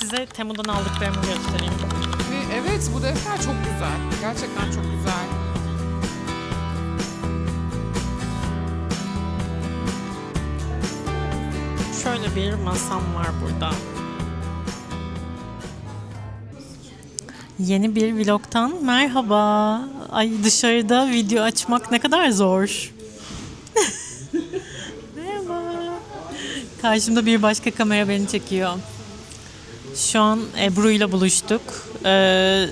Size Temu'dan aldıklarımı göstereyim. Ve evet bu defter çok güzel. Gerçekten çok güzel. Şöyle bir masam var burada. Yeni bir vlogtan merhaba. Ay dışarıda video açmak ne kadar zor. merhaba. Karşımda bir başka kamera beni çekiyor. Şu an Ebru ile buluştuk. Ee,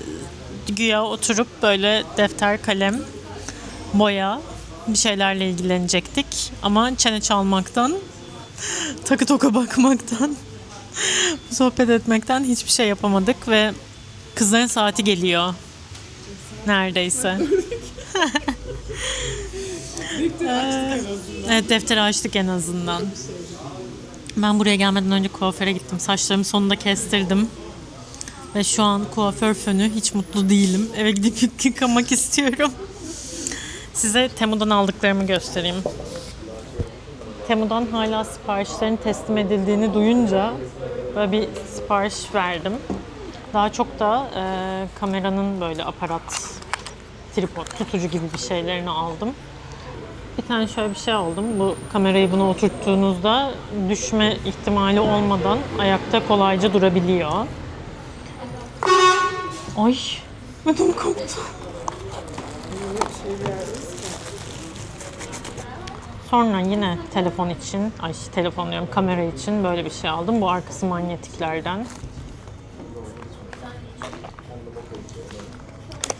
güya oturup böyle defter, kalem, boya bir şeylerle ilgilenecektik. Ama çene çalmaktan takı toka bakmaktan, sohbet etmekten hiçbir şey yapamadık ve kızların saati geliyor. Neredeyse. Ee, evet defteri açtık en azından. Ben buraya gelmeden önce kuaföre gittim. Saçlarımı sonunda kestirdim. Ve şu an kuaför fönü hiç mutlu değilim. Eve gidip yıkamak istiyorum. Size Temu'dan aldıklarımı göstereyim. Temu'dan hala siparişlerin teslim edildiğini duyunca böyle bir sipariş verdim. Daha çok da e, kameranın böyle aparat, tripod, tutucu gibi bir şeylerini aldım. Bir tane şöyle bir şey aldım. Bu kamerayı buna oturttuğunuzda düşme ihtimali olmadan ayakta kolayca durabiliyor. Ay, ödüm koptu. Sonra yine telefon için, ay telefon diyorum kamera için böyle bir şey aldım. Bu arkası manyetiklerden.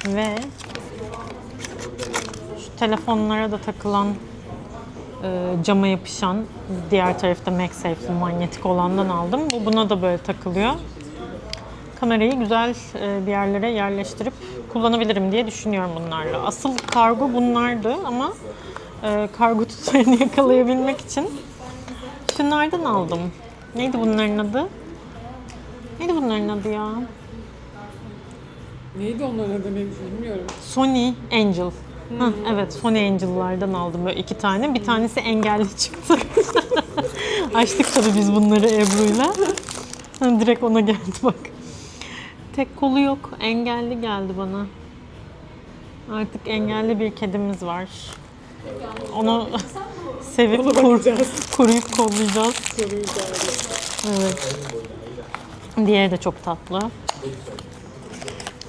Ve telefonlara da takılan e, cama yapışan diğer tarafta MagSafe'li manyetik olandan aldım. Bu buna da böyle takılıyor. Kamerayı güzel e, bir yerlere yerleştirip kullanabilirim diye düşünüyorum bunlarla. Asıl kargo bunlardı ama e, kargo tutarını yakalayabilmek için şunlardan aldım. Neydi bunların adı? Neydi bunların adı ya? Neydi onların adı bilmiyorum. Sony Angel. Hah, evet Sony Angel'lardan aldım böyle iki tane. Bir tanesi engelli çıktı. Açtık tabii biz bunları Ebru'yla. Direkt ona geldi bak. Tek kolu yok. Engelli geldi bana. Artık engelli bir kedimiz var. Onu sevip kur, koruyup kollayacağız. Evet. Diğeri de çok tatlı.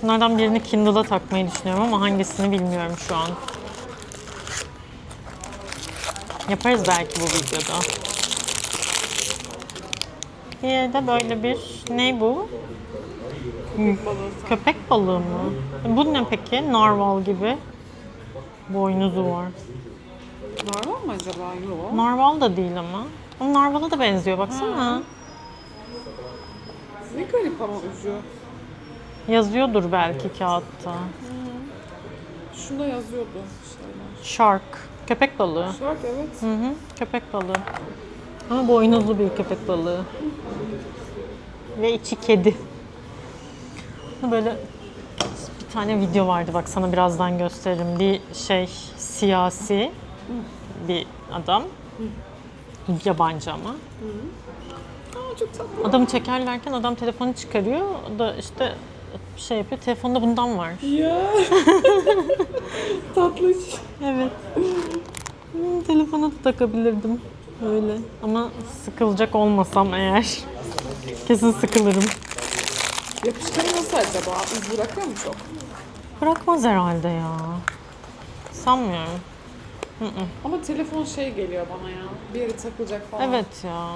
Bunlardan birini Kindle'a takmayı düşünüyorum ama hangisini bilmiyorum şu an. Yaparız belki bu videoda. Diğeri de böyle bir ne bu? Köpek balığı mı? Bu ne peki? Narval gibi. Boynuzu var. Normal mı acaba? Yok. Narval da değil ama. Ama narvala da benziyor baksana. Ne garip ama ucu. Yazıyordur belki kağıtta. Şunda yazıyordu şeyler. Shark. Köpek balığı. Bak evet. Hı hı, köpek balığı. Ama boynuzlu bir köpek balığı. Ve içi kedi. Böyle bir tane video vardı bak sana birazdan gösteririm. Bir şey siyasi bir adam. Yabancı ama. Aa çok tatlı. Adamı çekerlerken adam telefonu çıkarıyor. O da işte bir şey yapıyor. Telefonda bundan var. Ya. Tatlış. Evet. Hmm, Telefona da takabilirdim. Öyle. Ama sıkılacak olmasam eğer. Kesin sıkılırım. Yapışkanı nasıl acaba? İz bırakıyor mu çok? Bırakmaz herhalde ya. Sanmıyorum. Ama telefon şey geliyor bana ya. Bir yere takılacak falan. Evet ya.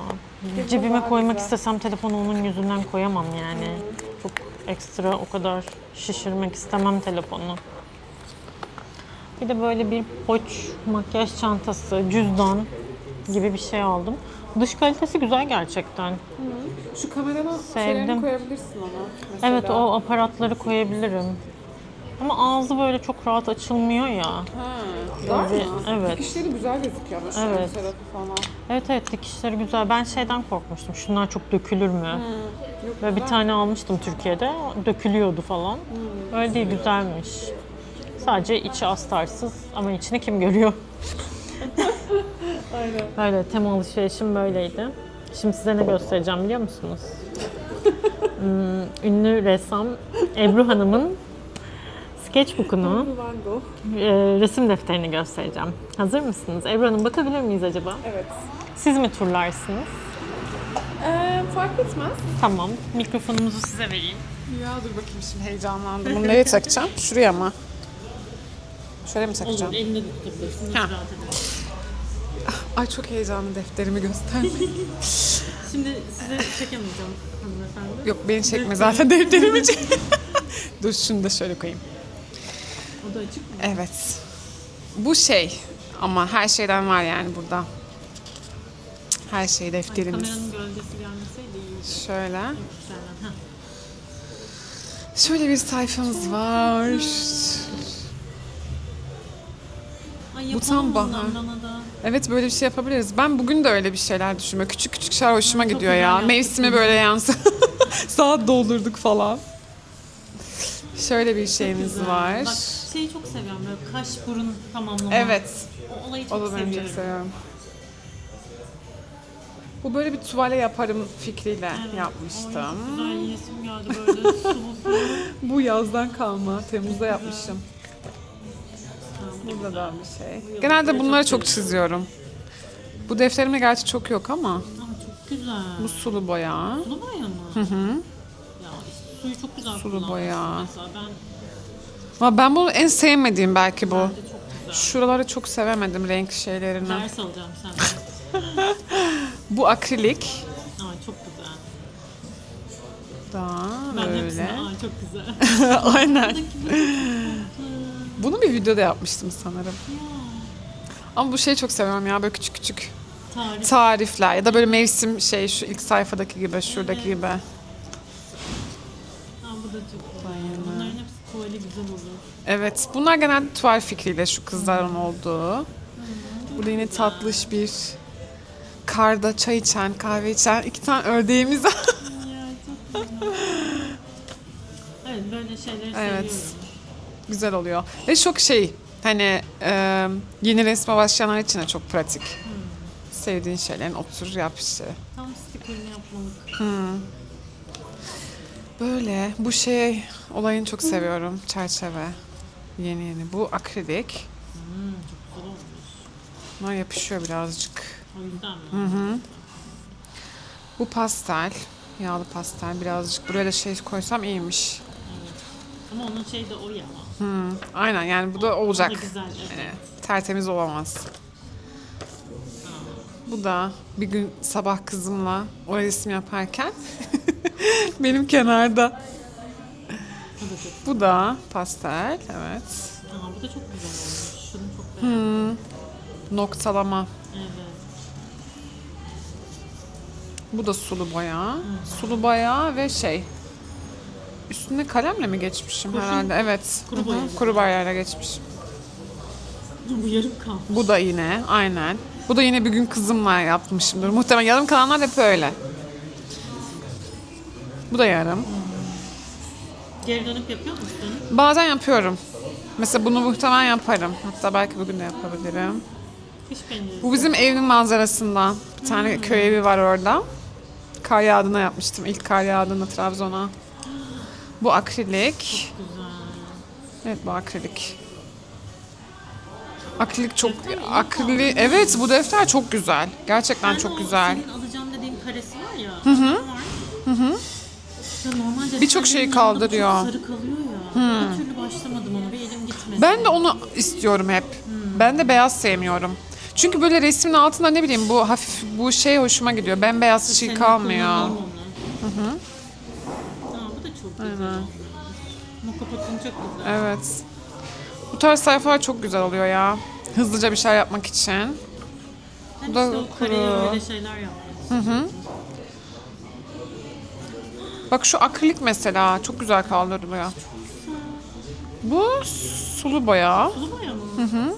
Telefon Cebime daha koymak güzel. istesem telefonu onun yüzünden koyamam yani. Çok ekstra o kadar şişirmek istemem telefonu. Bir de böyle bir poç, makyaj çantası, cüzdan gibi bir şey aldım. Dış kalitesi güzel gerçekten. Şu kamerana Sevdim. şeylerini koyabilirsin ona. Mesela. Evet o aparatları koyabilirim. Ama ağzı böyle çok rahat açılmıyor ya. Ha, var mı? evet. Dikişleri güzel gözüküyor ama şu Evet. tarafı falan. Evet evet dikişleri güzel. Ben şeyden korkmuştum. Şunlar çok dökülür mü? Yok, Böyle bir güzel. tane almıştım Türkiye'de. Dökülüyordu falan. Öyle değil güzelmiş. Sadece içi astarsız ama içini kim görüyor? Aynen. Böyle tema alışverişim böyleydi. Şimdi size ne göstereceğim biliyor musunuz? hmm, ünlü ressam Ebru Hanım'ın sketchbook'unu, Van Gogh. e, resim defterini göstereceğim. Hazır mısınız? Ebru Hanım bakabilir miyiz acaba? Evet. Siz mi turlarsınız? Ee, fark etmez. Tamam. Mikrofonumuzu size vereyim. Ya dur bakayım şimdi heyecanlandım. Bunu nereye takacağım? Şuraya mı? Şöyle mi takacağım? elinde tutabilirsin. Ha. Ay çok heyecanlı defterimi göstermek. Şimdi size çekemeyeceğim hanımefendi. Yok beni çekme zaten defterimi çek. dur şunu da şöyle koyayım. Da açık mı? Evet. Bu şey ama her şeyden var yani burada. Her şey defterimiz. Kameranın gölgesi gelmeseydi iyiydi. Şöyle. Şöyle bir sayfamız var. Ay, Bu tam bahar. Evet böyle bir şey yapabiliriz. Ben bugün de öyle bir şeyler düşünüyorum. Küçük küçük şeyler hoşuma gidiyor ya. Mevsimi böyle yansın. Saat doldurduk falan. Şöyle bir şeyimiz var. Bak şeyi çok seviyorum böyle kaş burun tamamlama. Evet. O olayı O çok da ben seviyorum. çok seviyorum. Bu böyle bir tuvale yaparım fikriyle Evet. yapmıştım. Çok güzel yiyesim geldi böyle sulu sulu. Bu yazdan kalma. Temmuz'da yapmışım. Burada da bir şey. Genelde bunları çok çiziyorum. Bu defterimde gerçi çok yok ama Ama çok güzel. bu sulu boya. Sulu boya mı? Hı hı. Ya işte suyu çok güzel Sulu boya. Mesela ben Ama ben bunu en sevmediğim belki bu. bence çok güzel. Şuraları çok sevemedim renk şeylerini. Ders alacağım senden. Bu akrilik. Ay çok güzel. Da Ben hepsine böyle. ay çok güzel. Aynen. Bunu bir videoda yapmıştım sanırım. Ama bu şeyi çok seviyorum ya böyle küçük küçük Tarih. tarifler ya da böyle mevsim şey şu ilk sayfadaki gibi şuradaki gibi. Aa, bu da çok güzel. Tuvali güzel olur. Evet bunlar genelde tuval fikriyle şu kızların olduğu. Burada yine tatlış bir karda çay içen, kahve içen iki tane ördeğimiz var. Ya çok güzel. Evet böyle şeyleri Evet. seviyorum. Güzel oluyor. Ve çok şey hani e, yeni resme başlayanlar için de çok pratik. Sevdiğin şeylerin otur yap işte. Tam sticker'ını yapmalık. Böyle bu şey olayını çok seviyorum. Çerçeve. Yeni yeni. Bu akrilik. Hmm, çok güzel olmuş. Bunlar yapışıyor birazcık. O yüzden mi? Bu pastel. Yağlı pastel. Birazcık buraya da şey koysam iyiymiş. Ama onun şeyi de o ya. Hmm, Aynen yani bu da olacak. da güzel evet. Evet, tertemiz olamaz. Bu da bir gün sabah kızımla o resim yaparken benim kenarda. Bu da pastel, evet. Aa, bu da çok güzel olmuş. Şunu çok beğendim. Noktalama. Evet. Bu da sulu boya. Sulu boya ve şey. Üstüne kalemle mi geçmişim Kurşun. herhalde? Evet. Kuru Hı hı, boya. Kuru boyayla geçmişim. Bu yarım kalmış. Bu da yine aynen. Bu da yine bir gün kızımla yapmışımdır. Muhtemelen yarım kalanlar hep öyle. Bu da yarım. Geri dönüp yapıyor musun? Bazen yapıyorum. Mesela bunu muhtemelen yaparım. Hatta belki bugün de yapabilirim. Penceresi. Bu bizim evin manzarasından. Bir tane köy evi var orada. Kar yağdığına yapmıştım. İlk kar yağdığında Trabzon'a. Bu akrilik. Güzel. Evet bu akrilik. Akrilik çok iyi akrilik. Evet bu defter çok güzel. Gerçekten Ben çok güzel. Senin alacağım dediğin karesi var ya. Hı hı. Hı hı. normal Birçok şeyi kaldırıyor. Çok sarı kalıyor ya. Bir türlü başlamadım ona. Bir elim gitmedi. Ben de onu istiyorum hep. Ben de beyaz sevmiyorum. Çünkü böyle resmin altında ne bileyim bu hafif bu şey hoşuma gidiyor. Bembeyaz şey Senin kalmıyor. Hı hı. Aa, bu da çok güzel. olmuş. Mokopatın çok güzel. Evet. Bu tarz sayfalar çok güzel oluyor ya. Hızlıca bir şey yapmak için. Ben da işte o kareye kuru. öyle şeyler yaptım. Bak şu akrilik mesela çok güzel kaldırılıyor. Bu sulu boya. Sulu boya mı?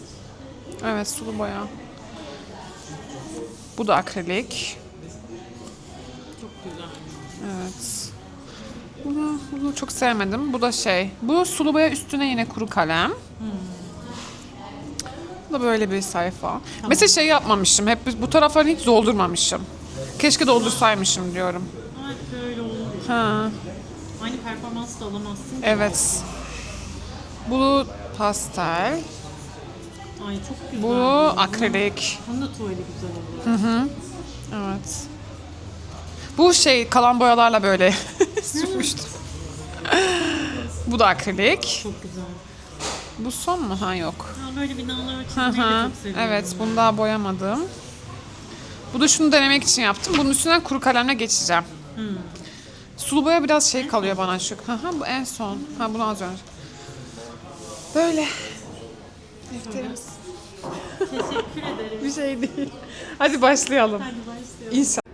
Evet sulu boya. Bu da akrilik. Çok güzel. Evet. Bunu, bunu çok sevmedim. Bu da şey. Bu sulu boya üstüne yine kuru kalem. Bu da böyle bir sayfa. Mesela şey yapmamışım. Hep bu taraflarını hiç doldurmamışım. Keşke doldursaymışım diyorum. Hep böyle olur Ha, Aynı performans da alamazsın. evet. Bu pastel, Ay çok güzel. bu akrilik. Bunun da tuvali güzel olur. Evet. Bu şey kalan boyalarla böyle sürmüştüm. bu da akrilik. Çok güzel. Bu son mu? Ha yok. Ha, böyle binalar çizmeyi de hı. çok seviyorum. Evet, bunu daha boyamadım. Bu da şunu denemek için yaptım. Bunun üstünden kuru kalemle geçeceğim. Sulu boya biraz şey kalıyor bana şu. Hı hı, bu en son. Ha bunu az önce. Böyle. Defterimiz. Teşekkür ederim. Bir şey değil. Hadi başlayalım. Hadi başlayalım. İnşallah.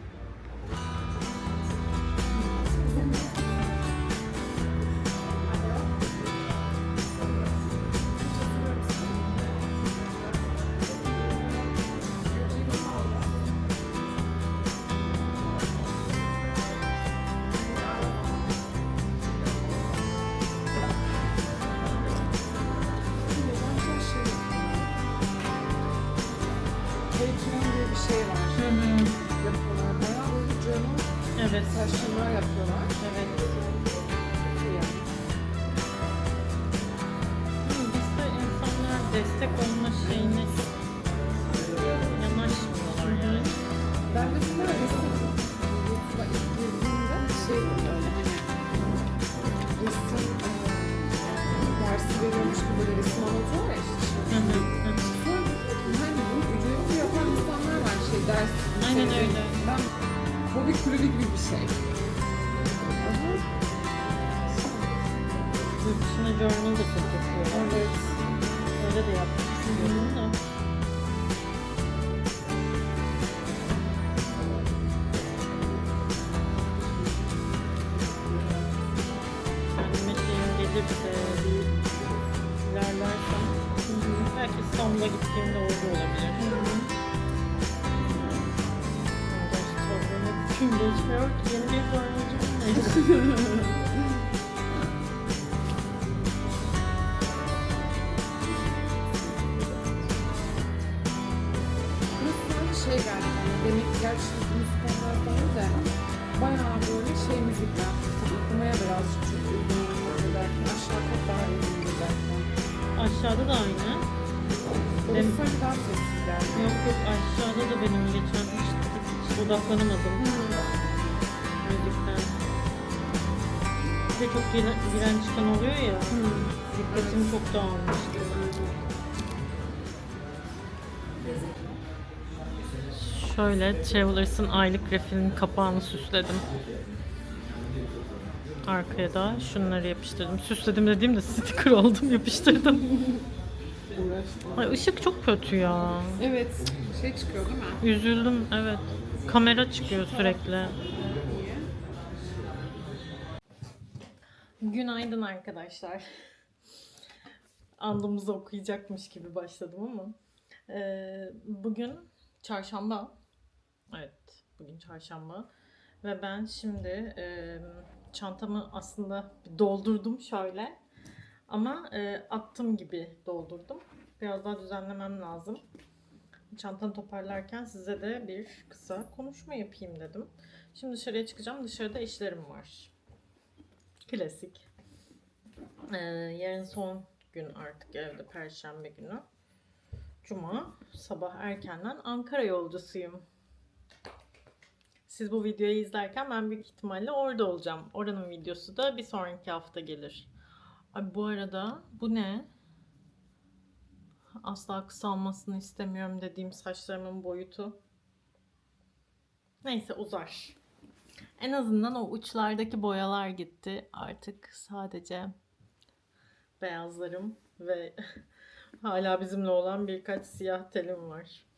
Ders. Aynen öyle. Ben hobi kulübü gibi bir şey. Yurt dışına journal da çok yapıyorlar. evet. Öyle de yapmak istiyorum da. Şey geldi. Demek ki gerçi müzik onlar değil de bayağı böyle şey müzikler. Tabii okumaya birazcık çok uygun derken aşağı kat daha iyi derken. Aşağıda da aynı. Benim- sanki daha sessiz geldi. Yok yok aşağıda da benim geçen hiç, hiç odaklanamadım müzikten. Bir de çok giren, giren çıkan oluyor ya. Dikkatimi çok dağılmıştı. Şöyle Travelers'ın aylık refilinin kapağını süsledim. Arkaya da şunları yapıştırdım. Süsledim dediğimde sticker oldum yapıştırdım. Ay ışık çok kötü ya. Evet. Şey çıkıyor değil mi? Üzüldüm evet. Kamera çıkıyor sürekli. Günaydın arkadaşlar. Andımızı okuyacakmış gibi başladım ama. Ee, bugün çarşamba. Evet, bugün çarşamba. Ve ben şimdi e, çantamı aslında doldurdum şöyle. Ama e, attım gibi doldurdum. Biraz daha düzenlemem lazım çantanı toparlarken size de bir kısa konuşma yapayım dedim. Şimdi dışarıya çıkacağım. Dışarıda işlerim var. Klasik. Ee, yarın son gün artık evde Perşembe günü. Cuma sabah erkenden Ankara yolcusuyum. Siz bu videoyu izlerken ben büyük ihtimalle orada olacağım. Oranın videosu da bir sonraki hafta gelir. Ay bu arada bu ne? asla kısalmasını istemiyorum dediğim saçlarımın boyutu. Neyse uzar. En azından o uçlardaki boyalar gitti. Artık sadece beyazlarım ve hala bizimle olan birkaç siyah telim var.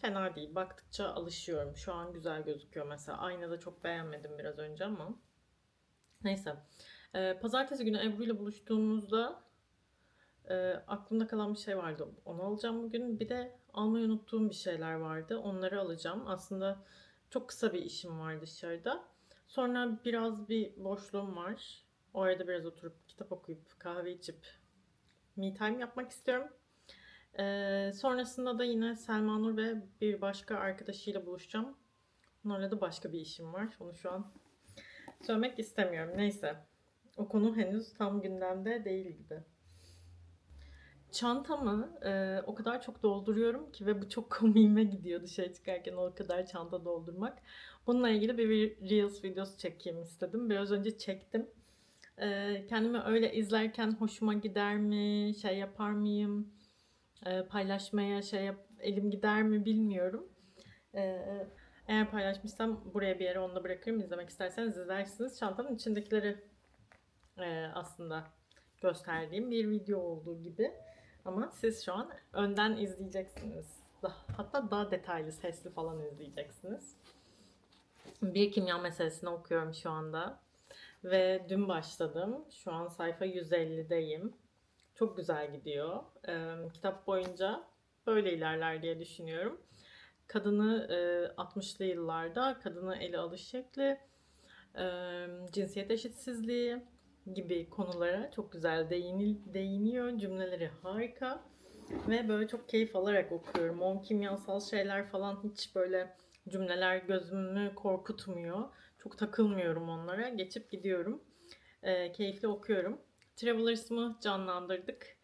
Fena değil. Baktıkça alışıyorum. Şu an güzel gözüküyor mesela. Aynada çok beğenmedim biraz önce ama. Neyse. Ee, pazartesi günü Ebru ile buluştuğumuzda e, aklımda kalan bir şey vardı. Onu alacağım bugün. Bir de almayı unuttuğum bir şeyler vardı. Onları alacağım. Aslında çok kısa bir işim var dışarıda. Sonra biraz bir boşluğum var. O arada biraz oturup kitap okuyup kahve içip me time yapmak istiyorum. Ee, sonrasında da yine Selma Nur ve bir başka arkadaşıyla buluşacağım. Onlarla da başka bir işim var. Onu şu an Söylemek istemiyorum. Neyse. O konu henüz tam gündemde değil gibi. Çantamı e, o kadar çok dolduruyorum ki ve bu çok komiğime gidiyor dışarı çıkarken o kadar çanta doldurmak. Bununla ilgili bir Reels videosu çekeyim istedim. Biraz önce çektim. E, kendimi öyle izlerken hoşuma gider mi, şey yapar mıyım, e, paylaşmaya şey yap, elim gider mi bilmiyorum. E, eğer paylaşmışsam buraya bir yere onu da bırakırım. İzlemek isterseniz izlersiniz. Çantanın içindekileri e, aslında gösterdiğim bir video olduğu gibi. Ama siz şu an önden izleyeceksiniz. Hatta daha detaylı sesli falan izleyeceksiniz. Bir kimya meselesini okuyorum şu anda. Ve dün başladım. Şu an sayfa 150'deyim. Çok güzel gidiyor. Ee, kitap boyunca böyle ilerler diye düşünüyorum. Kadını e, 60'lı yıllarda kadını ele alış şekli, e, cinsiyet eşitsizliği gibi konulara çok güzel değinil, değiniyor. Cümleleri harika. Ve böyle çok keyif alarak okuyorum. O kimyasal şeyler falan hiç böyle cümleler gözümü korkutmuyor. Çok takılmıyorum onlara. Geçip gidiyorum. E, keyifli okuyorum. Travelers'ımı canlandırdık.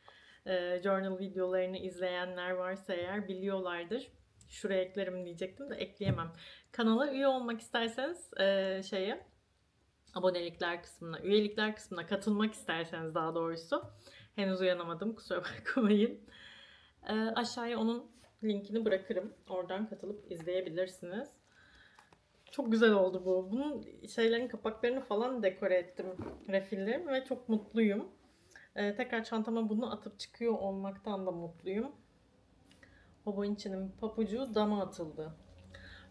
E, journal videolarını izleyenler varsa eğer biliyorlardır. Şuraya eklerim diyecektim de ekleyemem. Kanala üye olmak isterseniz e, şeye abonelikler kısmına, üyelikler kısmına katılmak isterseniz daha doğrusu. Henüz uyanamadım kusura bakmayın. E, aşağıya onun linkini bırakırım. Oradan katılıp izleyebilirsiniz. Çok güzel oldu bu. Bunun şeylerin kapaklarını falan dekore ettim refillerim ve çok mutluyum. E, tekrar çantama bunu atıp çıkıyor olmaktan da mutluyum. Hoboinçi'nin papucu dama atıldı.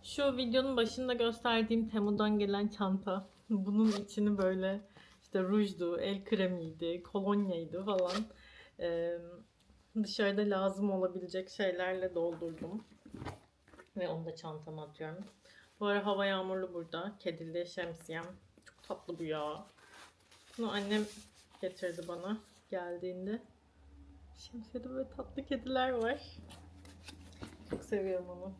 Şu videonun başında gösterdiğim Temu'dan gelen çanta. Bunun içini böyle işte rujdu, el kremiydi, kolonyaydı falan. Ee, dışarıda lazım olabilecek şeylerle doldurdum. Ve onu da çantama atıyorum. Bu ara hava yağmurlu burada. Kedili şemsiyem. Çok tatlı bu ya. Bunu annem getirdi bana geldiğinde. Şemsiyede böyle tatlı kediler var. Çok seviyorum onu.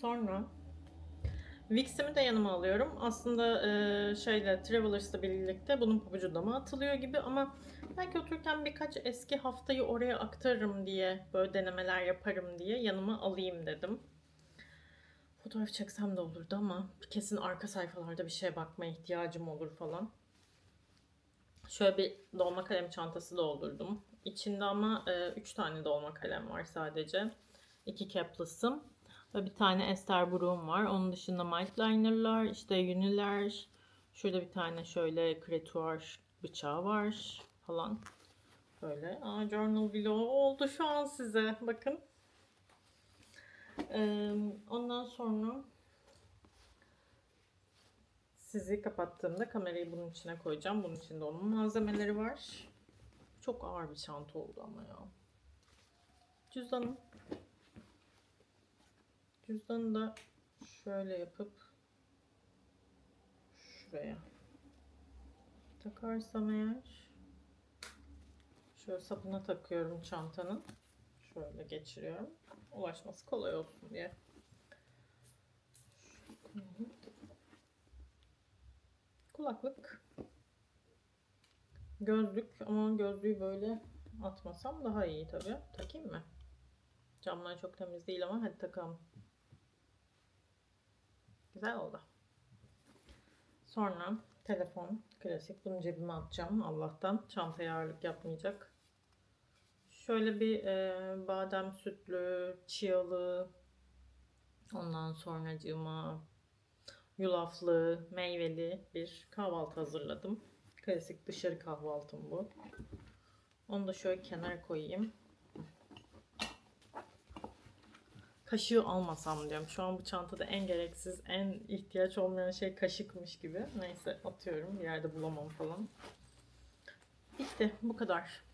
Sonra Vix'imi de yanıma alıyorum. Aslında e, şeyle Travelers'la birlikte bunun pabucu dama atılıyor gibi ama belki otururken birkaç eski haftayı oraya aktarırım diye böyle denemeler yaparım diye yanıma alayım dedim. Fotoğraf çeksem de olurdu ama kesin arka sayfalarda bir şeye bakmaya ihtiyacım olur falan. Şöyle bir dolma kalem çantası doldurdum. İçinde ama 3 tane dolma kalem var sadece. 2 capless'ım ve bir tane Ester Broom var. Onun dışında Might Liner'lar, işte Uniler, şurada bir tane şöyle kretuar bıçağı var falan. Böyle. Aa, journal vlog oldu şu an size. Bakın. Ee, ondan sonra sizi kapattığımda kamerayı bunun içine koyacağım. Bunun içinde onun malzemeleri var. Çok ağır bir çanta oldu ama ya. Cüzdanım. Cüzdanı da şöyle yapıp şuraya takarsam eğer şöyle sapına takıyorum çantanın. Şöyle geçiriyorum. Ulaşması kolay olsun diye. Kulaklık. Gözlük ama gözlüğü böyle atmasam daha iyi tabii. Takayım mı? Camlar çok temiz değil ama hadi takalım. Güzel oldu. Sonra telefon klasik. Bunu cebime atacağım Allah'tan. Çantaya ağırlık yapmayacak. Şöyle bir e, badem sütlü, chialı, ondan sonra yulaflı, meyveli bir kahvaltı hazırladım. Klasik dışarı kahvaltım bu. Onu da şöyle kenara koyayım. kaşığı almasam diyorum. Şu an bu çantada en gereksiz, en ihtiyaç olmayan şey kaşıkmış gibi. Neyse atıyorum. Bir yerde bulamam falan. Bitti. Bu kadar.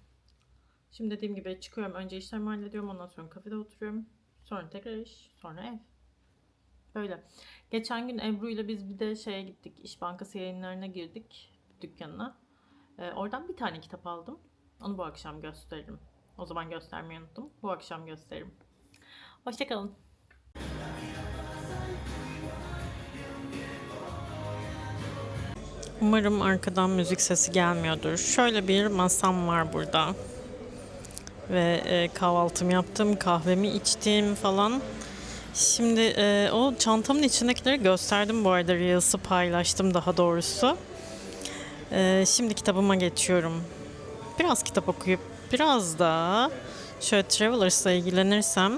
Şimdi dediğim gibi çıkıyorum. Önce işlerimi hallediyorum. Ondan sonra kafede oturuyorum. Sonra tekrar iş. Sonra ev. Böyle. Geçen gün Ebru ile biz bir de şeye gittik. İş Bankası yayınlarına girdik. Dükkanına. Ee, oradan bir tane kitap aldım. Onu bu akşam gösteririm. O zaman göstermeyi unuttum. Bu akşam gösteririm. Hoşçakalın. Umarım arkadan müzik sesi gelmiyordur. Şöyle bir masam var burada. Ve e, kahvaltımı yaptım, kahvemi içtim falan. Şimdi e, o çantamın içindekileri gösterdim bu arada. Reels'ı paylaştım daha doğrusu. E, şimdi kitabıma geçiyorum. Biraz kitap okuyup biraz da şöyle Travelers'la ilgilenirsem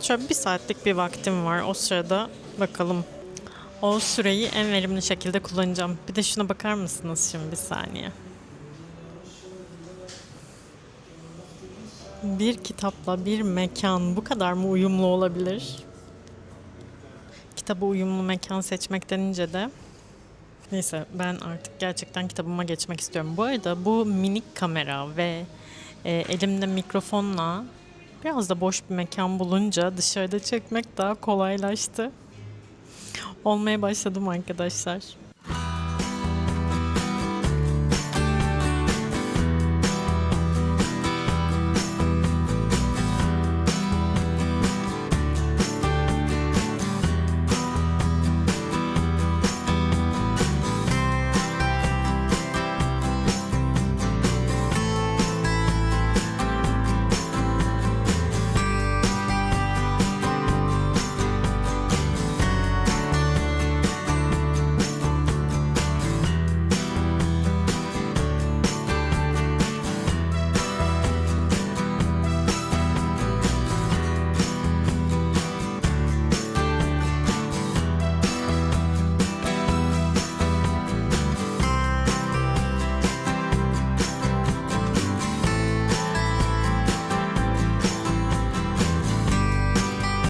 şöyle bir saatlik bir vaktim var. O sırada bakalım o süreyi en verimli şekilde kullanacağım. Bir de şuna bakar mısınız şimdi bir saniye. Bir kitapla bir mekan bu kadar mı uyumlu olabilir? Kitaba uyumlu mekan seçmek denince de Neyse ben artık gerçekten kitabıma geçmek istiyorum. Bu arada bu minik kamera ve e, elimde mikrofonla biraz da boş bir mekan bulunca dışarıda çekmek daha kolaylaştı. Olmaya başladım arkadaşlar.